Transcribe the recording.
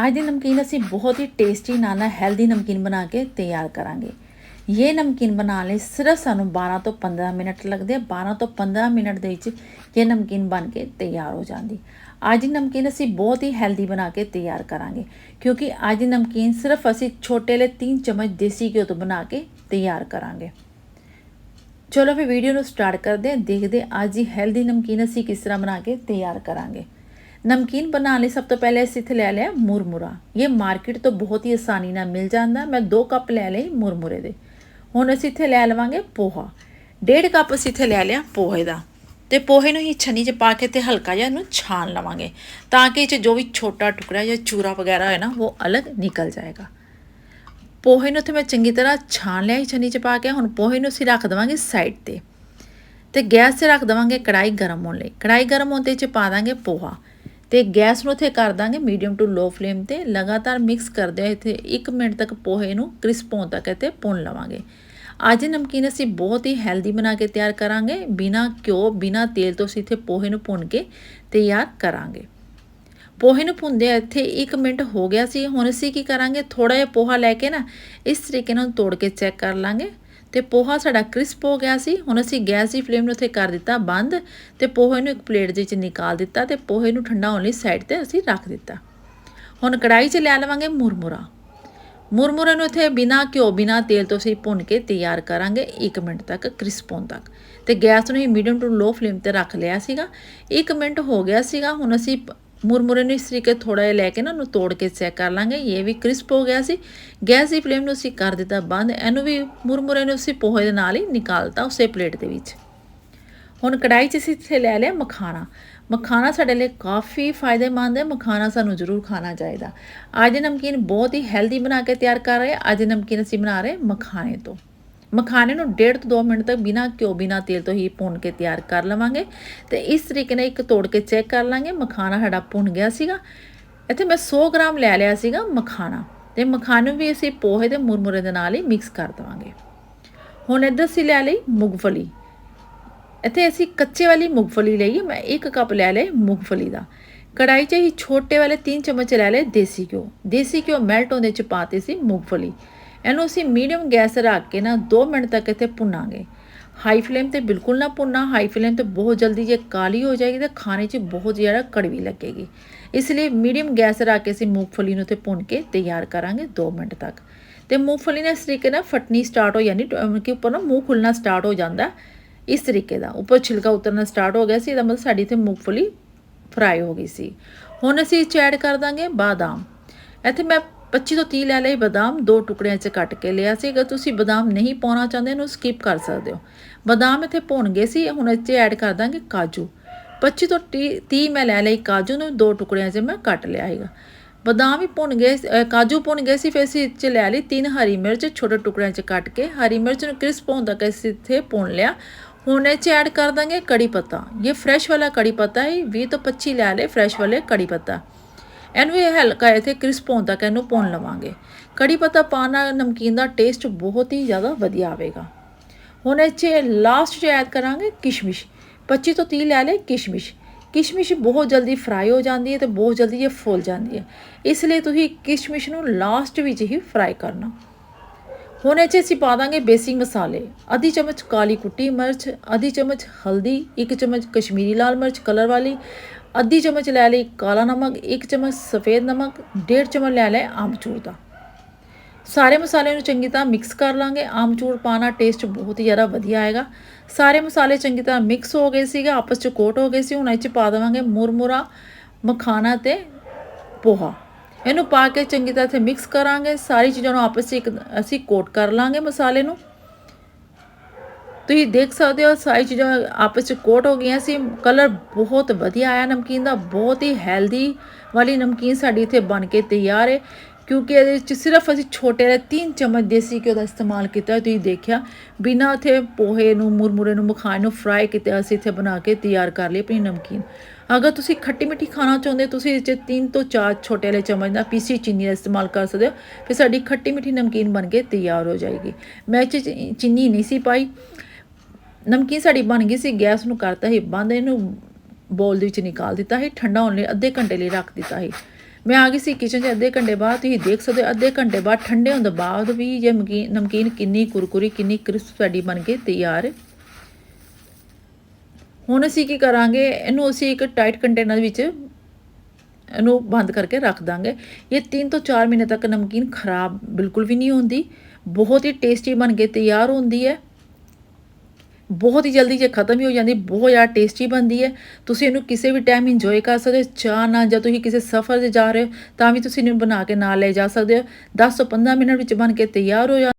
ਅੱਜ ਦੀ ਨਮਕੀਨ ਅਸੀਂ ਬਹੁਤ ਹੀ ਟੇਸਟੀ ਨਾਲ ਹੈਲਦੀ ਨਮਕੀਨ ਬਣਾ ਕੇ ਤਿਆਰ ਕਰਾਂਗੇ। ਇਹ ਨਮਕੀਨ ਬਣਾਉਣ ਲਈ ਸਿਰਫ ਸਾਨੂੰ 12 ਤੋਂ 15 ਮਿੰਟ ਲੱਗਦੇ ਆ। 12 ਤੋਂ 15 ਮਿੰਟ ਦੇ ਵਿੱਚ ਇਹ ਨਮਕੀਨ ਬਣ ਕੇ ਤਿਆਰ ਹੋ ਜਾਂਦੀ। ਅੱਜ ਦੀ ਨਮਕੀਨ ਅਸੀਂ ਬਹੁਤ ਹੀ ਹੈਲਦੀ ਬਣਾ ਕੇ ਤਿਆਰ ਕਰਾਂਗੇ ਕਿਉਂਕਿ ਅੱਜ ਦੀ ਨਮਕੀਨ ਸਿਰਫ ਅਸੀਂ ਛੋਟੇ ਲਈ 3 ਚਮਚ ਦੇਸੀ ਘਿਓ ਤੋਂ ਬਣਾ ਕੇ ਤਿਆਰ ਕਰਾਂਗੇ। ਚਲੋ ਫਿਰ ਵੀਡੀਓ ਨੂੰ ਸਟਾਰਟ ਕਰਦੇ ਹਾਂ। ਦੇਖਦੇ ਅੱਜ ਦੀ ਹੈਲਦੀ ਨਮਕੀਨ ਅਸੀਂ ਕਿਸ ਤਰ੍ਹਾਂ ਬਣਾ ਕੇ ਤਿਆਰ ਕਰਾਂਗੇ। ਨਮਕੀਨ ਬਣਾਉਣ ਲਈ ਸਭ ਤੋਂ ਪਹਿਲੇ ਅਸੀਂ ਇੱਥੇ ਲੈ ਲਿਆ ਮੁਰਮੁਰਾ। ਇਹ ਮਾਰਕੀਟ ਤੋਂ ਬਹੁਤ ਹੀ ਆਸਾਨੀ ਨਾਲ ਮਿਲ ਜਾਂਦਾ। ਮੈਂ 2 ਕੱਪ ਲੈ ਲਈ ਮੁਰਮੁਰੇ ਦੇ। ਹੁਣ ਅਸੀਂ ਇੱਥੇ ਲੈ ਲਵਾਂਗੇ ਪੋਹਾ। 1.5 ਕੱਪ ਅਸੀਂ ਇੱਥੇ ਲੈ ਲਿਆ ਪੋਹੇ ਦਾ। ਤੇ ਪੋਹੇ ਨੂੰ ਹੀ ਛੰਨੀ 'ਚ ਪਾ ਕੇ ਤੇ ਹਲਕਾ ਜਿਹਾ ਇਹਨੂੰ ਛਾਣ ਲਵਾਂਗੇ। ਤਾਂ ਕਿ ਇਹ 'ਚ ਜੋ ਵੀ ਛੋਟਾ ਟੁਕੜਾ ਜਾਂ ਚੂਰਾ ਵਗੈਰਾ ਹੈ ਨਾ, ਉਹ ਅਲੱਗ ਨਿਕਲ ਜਾਏਗਾ। ਪੋਹੇ ਨੂੰ ਤੇ ਮੈਂ ਚੰਗੀ ਤਰ੍ਹਾਂ ਛਾਣ ਲਿਆ ਛੰਨੀ 'ਚ ਪਾ ਕੇ। ਹੁਣ ਪੋਹੇ ਨੂੰ ਅਸੀਂ ਰੱਖ ਦੇਵਾਂਗੇ ਸਾਈਡ ਤੇ। ਤੇ ਗੈਸ 'ਤੇ ਰੱਖ ਦੇਵਾਂਗੇ ਕੜਾਈ ਗਰਮ ਹੋਣ ਲਈ। ਕੜਾਈ ਗਰਮ ਹੋਣ ਤੇ 'ਚ ਪਾ ਦਾਂਗੇ ਪੋਹਾ। ਤੇ ਗੈਸ ਨੂੰ ਇੱਥੇ ਕਰ ਦਾਂਗੇ ਮੀਡੀਅਮ ਟੂ ਲੋ ਫਲੇਮ ਤੇ। ਲਗਾਤਾਰ ਮਿਕਸ ਕਰਦੇ ਹੋਏ ਇੱਥੇ 1 ਮਿੰਟ ਤੱਕ ਪੋਹੇ ਨੂੰ ਕ੍ਰਿਸਪ ਹੋਣ ਤੱਕ ਇੱਥੇ ਭੁੰਨ ਲਵਾਂਗੇ। ਅੱਜ ਨਮਕੀਨ ਅਸੀਂ ਬਹੁਤ ਹੀ ਹੈਲਦੀ ਬਣਾ ਕੇ ਤਿਆਰ ਕਰਾਂਗੇ। ਬਿਨਾ ਘਿਓ, ਬਿਨਾ ਤੇਲ ਤੋਂ ਅਸੀਂ ਇੱਥੇ ਪੋਹੇ ਨੂੰ ਭੁੰਨ ਕੇ ਤਿਆਰ ਕਰਾਂਗੇ। ਪੋਹੇ ਨੂੰ ਭੁੰਨਦੇ ਇੱਥੇ 1 ਮਿੰਟ ਹੋ ਗਿਆ ਸੀ। ਹੁਣ ਅਸੀਂ ਕੀ ਕਰਾਂਗੇ? ਥੋੜਾ ਜਿਹਾ ਪੋਹਾ ਲੈ ਕੇ ਨਾ ਇਸ ਤਰੀਕੇ ਨਾਲ ਤੋੜ ਕੇ ਚੈੱਕ ਕਰ ਲਾਂਗੇ। ਤੇ ਪੋਹਾ ਸਾਡਾ ਕ੍ਰਿਸਪ ਹੋ ਗਿਆ ਸੀ। ਹੁਣ ਅਸੀਂ ਗੈਸ ਦੀ ਫਲੇਮ ਨੂੰ ਉੱਥੇ ਕਰ ਦਿੱਤਾ ਬੰਦ ਤੇ ਪੋਹੇ ਨੂੰ ਇੱਕ ਪਲੇਟ ਦੇ ਵਿੱਚ ਨਿਕਾਲ ਦਿੱਤਾ ਤੇ ਪੋਹੇ ਨੂੰ ਠੰਡਾ ਹੋਣ ਲਈ ਸਾਈਡ ਤੇ ਅਸੀਂ ਰੱਖ ਦਿੱਤਾ। ਹੁਣ ਕੜਾਈ 'ਚ ਲੈ ਲਵਾਂਗੇ ਮੁਰਮੁਰਾ। ਮੁਰਮੁਰੇ ਨੂੰ ਇੱਥੇ ਬਿਨਾ ਘਿਓ, ਬਿਨਾ ਤੇਲ ਤੋਂ ਅਸੀਂ ਭੁੰਨ ਕੇ ਤਿਆਰ ਕਰਾਂਗੇ 1 ਮਿੰਟ ਤੱਕ ਕ੍ਰਿਸਪ ਹੋਣ ਤੱਕ। ਤੇ ਗੈਸ ਨੂੰ ਹੀ ਮੀਡੀਅਮ ਟੂ ਲੋ ਫਲੇਮ ਤੇ ਰੱਖ ਲਿਆ ਸੀਗਾ। 1 ਮਿੰਟ ਹੋ ਗਿਆ ਸੀਗਾ, ਹੁਣ ਅਸੀਂ ਮੁਰਮੁਰੇ ਨੂੰ ਇਸ ਤਰੀਕੇ ਥੋੜਾ ਜਿਹਾ ਲੈ ਕੇ ਨਾ ਉਹਨੂੰ ਤੋੜ ਕੇ ਚੈੱਕ ਕਰ ਲਾਂਗੇ, ਇਹ ਵੀ ਕ੍ਰਿਸਪ ਹੋ ਗਿਆ ਸੀ। ਗੈਸ ਦੀ ਫਲੇਮ ਨੂੰ ਅਸੀਂ ਕਰ ਦਿੱਤਾ ਬੰਦ, ਇਹਨੂੰ ਵੀ ਮੁਰਮੁਰੇ ਨੂੰ ਅਸੀਂ ਪੋਹੇ ਦੇ ਨਾਲ ਹੀ ਨਿਕਾਲਤਾ ਉਸੇ ਪਲੇਟ ਦੇ ਵਿੱਚ। ਹੁਣ ਕੜਾਈ 'ਚ ਅਸੀਂ ਇੱਥੇ ਲੈ ਲਿਆ ਮਖਾਣਾ। ਮਖਾਣਾ ਸਾਡੇ ਲਈ ਕਾਫੀ ਫਾਇਦੇਮੰਦ ਹੈ, ਮਖਾਣਾ ਸਾਨੂੰ ਜ਼ਰੂਰ ਖਾਣਾ ਚਾਹੀਦਾ। ਅੱਜ ਨਮਕੀਨ ਬਹੁਤ ਹੀ ਹੈਲਦੀ ਬਣਾ ਕੇ ਤਿਆਰ ਕਰ ਰਹੇ, ਅੱਜ ਨਮਕੀਨ ਅਸੀਂ ਬਣਾ ਰਹੇ ਮਖਾਣੇ ਤੋਂ। ਮਖਾਣੇ ਨੂੰ 1.5 ਤੋਂ 2 ਮਿੰਟ ਤੱਕ ਬਿਨਾ ਘਿਓ, ਬਿਨਾ ਤੇਲ ਤੋਂ ਹੀ ਭੁੰਨ ਕੇ ਤਿਆਰ ਕਰ ਲਵਾਂਗੇ। ਤੇ ਇਸ ਤਰੀਕੇ ਨਾਲ ਇੱਕ ਤੋੜ ਕੇ ਚੈੱਕ ਕਰ ਲਾਂਗੇ, ਮਖਾਣਾ ਸਾਡਾ ਭੁੰਨ ਗਿਆ ਸੀਗਾ। ਇੱਥੇ ਮੈਂ 100 ਗ੍ਰਾਮ ਲੈ ਲਿਆ ਸੀਗਾ ਮਖਾਣਾ। ਤੇ ਮਖਾਣੇ ਵੀ ਅਸੀਂ ਪੋਹੇ ਤੇ ਮੁਰਮੁਰੇ ਦੇ ਨਾਲ ਹੀ ਮਿਕਸ ਕਰ ਦਵਾਂਗੇ। ਹੁਣ ਇੱਧਰ ਅਸੀਂ ਲੈ ਲਈ ਮੂੰਗਫਲੀ। ਇੱਥੇ ਅਸੀਂ ਕੱਚੇ ਵਾਲੀ ਮੂੰਗਫਲੀ ਲਈ ਮੈਂ 1 ਕੱਪ ਲੈ ਲਏ ਮੂੰਗਫਲੀ ਦਾ। ਕੜਾਈ 'ਚ ਹੀ ਛੋਟੇ ਵਾਲੇ 3 ਚਮਚ ਲੈ ਲਏ ਦੇਸੀ ਘਿਓ। ਦੇਸੀ ਘਿਓ ਮੈਲਟ ਹੁੰਦੇ ਚ ਪਾਤੇ ਸੀ ਮੂੰਗਫਲੀ। ਇਹਨੂੰ ਅਸੀਂ ਮੀਡੀਅਮ ਗੈਸ ਰੱਖ ਕੇ ਨਾ 2 ਮਿੰਟ ਤੱਕ ਇੱਥੇ ਭੁੰਨਾਂਗੇ। ਹਾਈ ਫਲੇਮ ਤੇ ਬਿਲਕੁਲ ਨਾ ਭੁੰਨਣਾ ਹਾਈ ਫਲੇਮ ਤੇ ਬਹੁਤ ਜਲਦੀ ਜੇ ਕਾਲੀ ਹੋ ਜਾਏਗੀ ਤਾਂ ਖਾਣੇ 'ਚ ਬਹੁਤ ਜ਼ਿਆਦਾ ਕੜਵੀ ਲੱਗੇਗੀ। ਇਸ ਲਈ ਮੀਡੀਅਮ ਗੈਸ ਰੱਖ ਕੇ ਅਸੀਂ ਮੂੰਗਫਲੀ ਨੂੰ ਤੇ ਭੁੰਨ ਕੇ ਤਿਆਰ ਕਰਾਂਗੇ 2 ਮਿੰਟ ਤੱਕ। ਤੇ ਮੂੰਗਫਲੀ ਨੇ ਇਸ ਤਰੀਕੇ ਨਾਲ ਫਟਣੀ ਸਟਾਰਟ ਹੋ ਜਾਂਦੀ ਕਿ ਉੱਪਰ ਨਾ ਮੂੰਹ ਖੁੱਲਣਾ ਸਟਾਰਟ ਹੋ ਜਾਂਦਾ। ਇਸ ਤਰੀਕੇ ਦਾ। ਉੱਪਰ ਛਿਲਕਾ ਉਤਰਨਾ ਸਟਾਰਟ ਹੋ ਗਿਆ ਸੀ, ਇਹਦਾ ਮਤਲਬ ਸਾਡੀ ਤੇ ਮੂੰਗਫਲੀ ਫਰਾਈ ਹੋ ਗਈ ਸੀ। ਹੁਣ ਅਸੀਂ ਇਸ 'ਚ ਐਡ ਕਰ ਦਾਂਗੇ ਬਾਦਾਮ। ਇੱਥੇ ਮੈਂ 25 ਤੋਂ 30 ਲੈ ਲਈ, ਬਦਾਮ ਦੋ ਟੁਕੜਿਆਂ 'ਚ ਕੱਟ ਕੇ ਲਿਆ ਸੀ। ਅਗਰ ਤੁਸੀਂ ਬਦਾਮ ਨਹੀਂ ਪਾਉਣਾ ਚਾਹੁੰਦੇ, ਇਹਨੂੰ ਸਕਿਪ ਕਰ ਸਕਦੇ ਹੋ। ਬਦਾਮ ਇੱਥੇ ਭੁੰਨ ਗਏ ਸੀ, ਹੁਣ ਇੱਥੇ ਐਡ ਕਰ ਦਾਂਗੇ ਕਾਜੂ। 25 ਤੋਂ 30 ਮੈਂ ਲੈ ਲਈ ਕਾਜੂ ਨੂੰ, ਦੋ ਟੁਕੜਿਆਂ 'ਚ ਮੈਂ ਕੱਟ ਲਿਆ ਹੈਗਾ ਬਦਾਮ ਵੀ ਭੁੰਨ ਗਏ ਕਾਜੂ ਭੁੰਨ ਗਏ ਸੀ, ਫਿਰ ਅਸੀਂ ਇੱਥੇ ਲੈ ਲਈ ਤਿੰਨ ਹਰੀ ਮਿਰਚ, ਛੋਟੇ ਟੁਕੜਿਆਂ 'ਚ ਕੱਟ ਕੇ। ਹਰੀ ਮਿਰਚ ਨੂੰ ਕ੍ਰਿਸਪ ਹੋਣ ਤੱਕ ਅਸੀਂ ਇੱਥੇ ਭੁੰਨ ਲਿਆ। ਹੁਣ ਇਹ 'ਚ ਐਡ ਕਰ ਦਾਂਗੇ ਕੜੀ ਪੱਤਾ। ਇਹ ਫਰੈਸ਼ ਵਾਲਾ ਕੜੀ ਪੱਤਾ ਹੈ 20 ਤੋਂ 25 ਲੈ ਲੈ ਫਰੈਸ਼ ਵਾਲੇ ਕੜੀ ਪੱਤਾ। ਇਹਨੂੰ ਇਹ ਹਲਕਾ ਇੱਥੇ ਕ੍ਰਿਸਪ ਹੋਣ ਤੱਕ ਇਹਨੂੰ ਭੁੰਨ ਲਵਾਂਗੇ। ਕੜੀ ਪੱਤਾ ਪਾਉਣ ਨਾਲ ਨਮਕੀਨ ਦਾ ਟੇਸਟ ਬਹੁਤ ਹੀ ਜ਼ਿਆਦਾ ਵਧੀਆ ਆਵੇਗਾ। ਹੁਣ ਇਹ 'ਚ ਲਾਸਟ 'ਚ ਐਡ ਕਰਾਂਗੇ ਕਿਸ਼ਮਿਸ਼। 25 ਤੋਂ 30 ਲੈ ਲੈ ਕਿਸ਼ਮਿਸ਼। ਕਿਸ਼ਮਿਸ਼ ਬਹੁਤ ਜਲਦੀ ਫਰਾਈ ਹੋ ਜਾਂਦੀ ਹੈ ਤੇ ਬਹੁਤ ਜਲਦੀ ਇਹ ਫੁੱਲ ਜਾਂਦੀ ਹੈ। ਇਸ ਲਈ ਤੁਸੀਂ ਕਿਸ਼ਮਿਸ਼ ਨੂੰ ਲਾਸਟ ਵਿੱਚ ਹੀ ਫਰਾਈ ਕਰਨਾ। ਹੁਣ ਇਹ 'ਚ ਅਸੀਂ ਪਾ ਦਾਂਗੇ ਬੇਸਿਕ ਮਸਾਲੇ। ਅੱਧੀ ਚਮਚ ਕਾਲੀ ਕੁੱਟੀ ਮਿਰਚ, ਅੱਧੀ ਚਮਚ ਹਲਦੀ, ਇੱਕ ਚਮਚ ਕਸ਼ਮੀਰੀ ਲਾਲ ਮਿਰਚ ਕਲਰ ਵਾਲੀ ਅੱਧੀ ਚਮਚ ਲੈ ਲਈ ਕਾਲਾ ਨਮਕ, ਇੱਕ ਚਮਚ ਸਫੇਦ ਨਮਕ, ਡੇਢ ਚਮਚ ਲੈ ਲੈ ਆਮਚੂਰ ਦਾ। ਸਾਰੇ ਮਸਾਲੇ ਨੂੰ ਚੰਗੀ ਤਰ੍ਹਾਂ ਮਿਕਸ ਕਰ ਲਾਂਗੇ। ਆਮਚੂਰ ਪਾਣਾ ਟੇਸਟ ਬਹੁਤ ਹੀ ਜ਼ਿਆਦਾ ਵਧੀਆ ਆਏਗਾ। ਸਾਰੇ ਮਸਾਲੇ ਚੰਗੀ ਤਰ੍ਹਾਂ ਮਿਕਸ ਹੋ ਗਏ ਸੀਗੇ, ਆਪਸ ਚ ਕੋਟ ਹੋ ਗਏ ਸੀ, ਹੁਣ ਇਹ ਚ ਪਾ ਦੇਵਾਂਗੇ ਮੁਰਮੁਰਾ, ਮਖਾਣਾ ਤੇ ਪੋਹਾ। ਇਹਨੂੰ ਪਾ ਕੇ ਚੰਗੀ ਤਰ੍ਹਾਂ ਤੇ ਮਿਕਸ ਕਰਾਂਗੇ। ਸਾਰੀ ਚੀਜ਼ਾਂ ਨੂੰ ਆਪਸ ਵਿੱਚ ਅਸੀਂ ਕੋਟ ਕਰ ਲਾਂਗੇ ਮਸਾਲੇ ਨੂੰ। ਤੁਸੀਂ ਦੇਖ ਸਕਦੇ ਹੋ, ਸਾਰੀ ਚੀਜ਼ਾਂ ਆਪਸ ਵਿੱਚ ਕੋਟ ਹੋ ਗਈਆਂ ਸੀ। ਕਲਰ ਬਹੁਤ ਵਧੀਆ ਆਇਆ ਨਮਕੀਨ ਦਾ, ਬਹੁਤ ਹੀ ਹੈਲਦੀ ਵਾਲੀ ਨਮਕੀਨ ਸਾਡੀ ਇੱਥੇ ਬਣ ਕੇ ਤਿਆਰ ਹੈ। ਕਿਉਂਕਿ ਇਹਦੇ ਵਿੱਚ ਸਿਰਫ ਅਸੀਂ ਛੋਟੇ ਜਿਹੇ 3 ਚਮਚ ਦੇਸੀ ਘਿਓ ਦਾ ਇਸਤੇਮਾਲ ਕੀਤਾ, ਤੁਸੀਂ ਦੇਖਿਆ। ਬਿਨਾਂ ਇੱਥੇ ਪੋਹੇ ਨੂੰ, ਮੁਰਮੁਰੇ ਨੂੰ, ਮਖਾਣੇ ਨੂੰ ਫਰਾਈ ਕੀਤਾ ਅਸੀਂ ਇੱਥੇ ਬਣਾ ਕੇ ਤਿਆਰ ਕਰ ਲਈ ਆਪਣੀ ਨਮਕੀਨ। ਅਗਰ ਤੁਸੀਂ ਖੱਟੀ ਮਿੱਠੀ ਖਾਣਾ ਚਾਹੁੰਦੇ ਤੁਸੀਂ ਇਹ 'ਚ 3 ਤੋਂ 4 ਛੋਟੇ ਵਾਲੇ ਚਮਚ ਦਾ ਪੀਸੀ ਚੀਨੀ ਦਾ ਇਸਤੇਮਾਲ ਕਰ ਸਕਦੇ ਹੋ। ਫਿਰ ਸਾਡੀ ਖੱਟੀ ਮਿੱਠੀ ਨਮਕੀਨ ਬਣ ਕੇ ਤਿਆਰ ਹੋ ਜਾਏਗੀ। ਮੈਂ ਇਹ 'ਚ ਚੀਨੀ ਨਹੀਂ ਸੀ ਪਾਈ। ਨਮਕੀਨ ਸਾਡੀ ਬਣ ਗਈ ਸੀ, ਗੈਸ ਨੂੰ ਕਰਤਾ ਸੀ, ਬੰਦ ਇਹਨੂੰ ਬੋਲ ਦੇ ਵਿੱਚ ਨਿਕਾਲ ਦਿੱਤਾ ਸੀ, ਠੰਡਾ ਹੋਣ ਲਈ ਅੱਧੇ ਘੰਟੇ ਲਈ ਰੱਖ ਦਿੱਤਾ ਸੀ। ਮੈਂ ਆ ਗਈ ਸੀ ਕਿਚਨ 'ਚ ਅੱਧੇ ਘੰਟੇ ਬਾਅਦ, ਤੁਸੀਂ ਦੇਖ ਸਕਦੇ ਹੋ, ਅੱਧੇ ਘੰਟੇ ਬਾਅਦ ਠੰਡੇ ਹੋਣ ਤੋਂ ਬਾਅਦ ਵੀ ਇਹ ਨਮਕੀਨ ਨਮਕੀਨ ਕਿੰਨੀ ਕੁਰਕੁਰੀ, ਕਿੰਨੀ ਕ੍ਰਿਸਪ ਸਾਡੀ ਬਣ ਕੇ ਤਿਆਰ। ਹੈ ਹੁਣ ਅਸੀਂ ਕੀ ਕਰਾਂਗੇ, ਇਹਨੂੰ ਅਸੀਂ ਇੱਕ ਟਾਈਟ ਕੰਟੇਨਰ ਵਿੱਚ ਇਹਨੂੰ ਬੰਦ ਕਰਕੇ ਰੱਖ ਦਾਂਗੇ। ਇਹ 3 ਤੋਂ 4 ਮਹੀਨੇ ਤੱਕ ਨਮਕੀਨ ਖਰਾਬ ਬਿਲਕੁਲ ਵੀ ਨਹੀਂ ਹੁੰਦੀ, ਬਹੁਤ ਹੀ ਟੇਸਟੀ ਬਣ ਕੇ ਤਿਆਰ ਹੁੰਦੀ ਹੈ। ਬਹੁਤ ਹੀ ਜਲਦੀ ਜੇ ਖਤਮ ਹੀ ਹੋ ਜਾਂਦੀ, ਬਹੁਤ ਜ਼ਿਆਦਾ ਟੇਸਟੀ ਬਣਦੀ ਹੈ। ਤੁਸੀਂ ਇਹਨੂੰ ਕਿਸੇ ਵੀ ਟਾਈਮ ਇੰਜੋਏ ਕਰ ਸਕਦੇ ਹੋ, ਚਾਹ ਨਾਲ ਜਾਂ ਤੁਸੀਂ ਕਿਸੇ ਸਫ਼ਰ 'ਤੇ ਜਾ ਰਹੇ ਹੋ, ਤਾਂ ਵੀ ਤੁਸੀਂ ਇਹਨੂੰ ਬਣਾ ਕੇ ਨਾਲ ਲੈ ਜਾ ਸਕਦੇ ਹੋ। 10 ਤੋਂ 15 ਮਿੰਟ ਵਿੱਚ ਬਣ ਕੇ ਤਿਆਰ ਹੋ ਜਾ